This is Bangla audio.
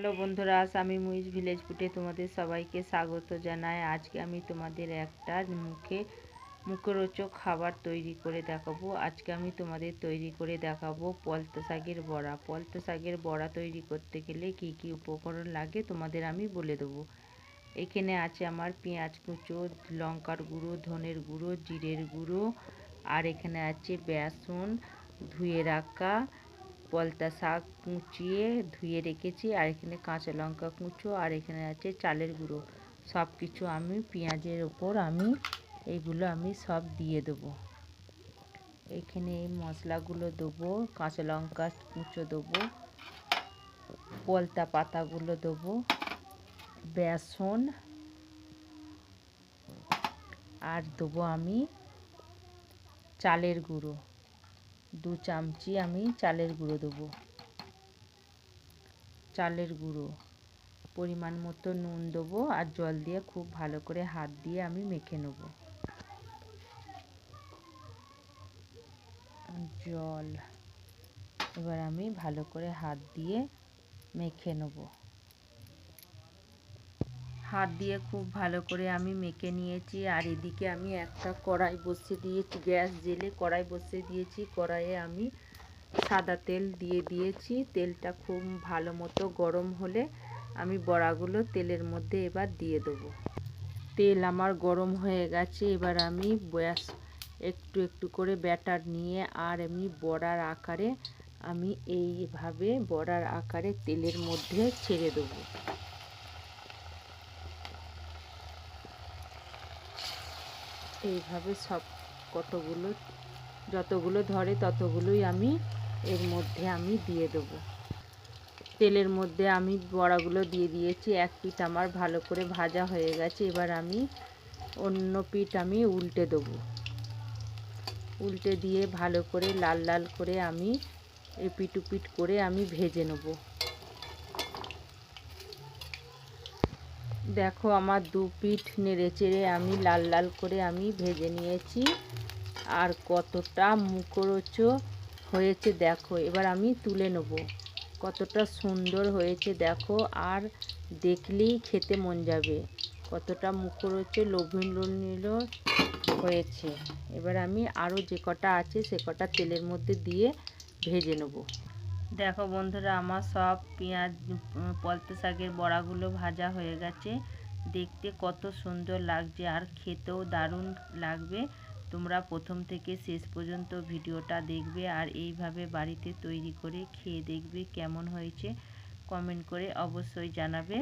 হ্যালো বন্ধুরা আমি মুইজ ভিলেজ ফুটে তোমাদের সবাইকে স্বাগত জানাই। আজকে আমি তোমাদের একটা মুখে মুখরোচক খাবার তৈরি করে দেখাবো। আজকে আমি তোমাদের তৈরি করে দেখাবো পলতা শাকের বড়া। পলতা শাকের বড়া তৈরি করতে গেলে কি কি উপকরণ লাগে তোমাদের আমি বলে দেবো। এখানে আছে আমার পেঁয়াজ কুচো, লঙ্কার গুঁড়ো, ধনের গুঁড়ো, জিরের গুঁড়ো, আর এখানে আছে বেসন, ধুয়ে রাখা পলতা শাক কুচিয়ে ধুয়ে রেখেছি, আর এখানে কাঁচা লঙ্কা কুচো, আর এখানে আছে চালের গুঁড়ো। সব কিছু আমি, পেঁয়াজের ওপর আমি এইগুলো আমি সব দিয়ে দেবো। এখানে এই মশলাগুলো দেবো, কাঁচা লঙ্কা কুচো দেবো পলতা পাতাগুলো দেবো, বেসন, আর দেবো আমি চালের গুঁড়ো। দু চামচি আমি চালের গুঁড়ো দেবো। চালের গুঁড়ো। পরিমাণ মতো নুন দেবো আর জল দিয়ে খুব ভালো করে হাত দিয়ে আমি মেখে নেব। জল। এবার আমি ভালো করে হাত দিয়ে মেখে নেব। হাত দিয়ে খুব ভালো করে আমি মেখে নিয়েছি। আর এদিকে আমি একটা কড়াই বসিয়ে দিয়েছি। গ্যাস জেলে কড়াই বসিয়ে দিয়েছি। কড়াইয়ে আমি সাদা তেল দিয়ে দিয়েছি। তেলটা খুব ভালো মতো গরম হলে আমি বড়াগুলো তেলের মধ্যে এবার দিয়ে দেবো। তেল আমার গরম হয়ে গেছে। এবার আমি ব্যাস, একটু একটু করে ব্যাটার নিয়ে আর এমনি বড়ার আকারে আমি এইভাবে বড়ার আকারে তেলের মধ্যে ছেড়ে দেবো। এইভাবে সব কতগুলো, যতগুলো ধরে ততগুলোই আমি এর মধ্যে আমি দিয়ে দেবো। তেলের মধ্যে আমি বড়াগুলো দিয়ে দিয়েছি, এক পিঠ আমার ভালো করে ভাজা হয়ে গেছে, এবার আমি অন্য পিঠ আমি উল্টে দেবো। উল্টে দিয়ে ভালো করে, লাল লাল করে আমি এপিট উপিট করে আমি ভেজে নেব। দেখো আমার দু পিঠ নেড়ে চেড়ে আমি লাল লাল করে আমি ভেজে নিয়েছি। আর কতটা মুখরোচো হয়েছে দেখো, এবার আমি তুলে নেব। কতটা সুন্দর হয়েছে দেখো, আর দেখলেই খেতে মন যাবে। কতটা মুখরোচে লোভনীয় হয়েছে। এবার আমি আরও যে কটা আছে, সে কটা তেলের মধ্যে দিয়ে ভেজে নেব। দেখো বন্ধুরা, আমার সব পেঁয়াজ পলতে শাকের বড়াগুলো ভাজা হয়ে গেছে। দেখতে কত সুন্দর লাগছে আর খেতেও দারুণ লাগবে। তোমরা প্রথম থেকে শেষ পর্যন্ত ভিডিওটা দেখবে আর এইভাবে বাড়িতে তৈরি করে খেয়ে দেখবে কেমন হয়েছে। কমেন্ট করে অবশ্যই জানাবে।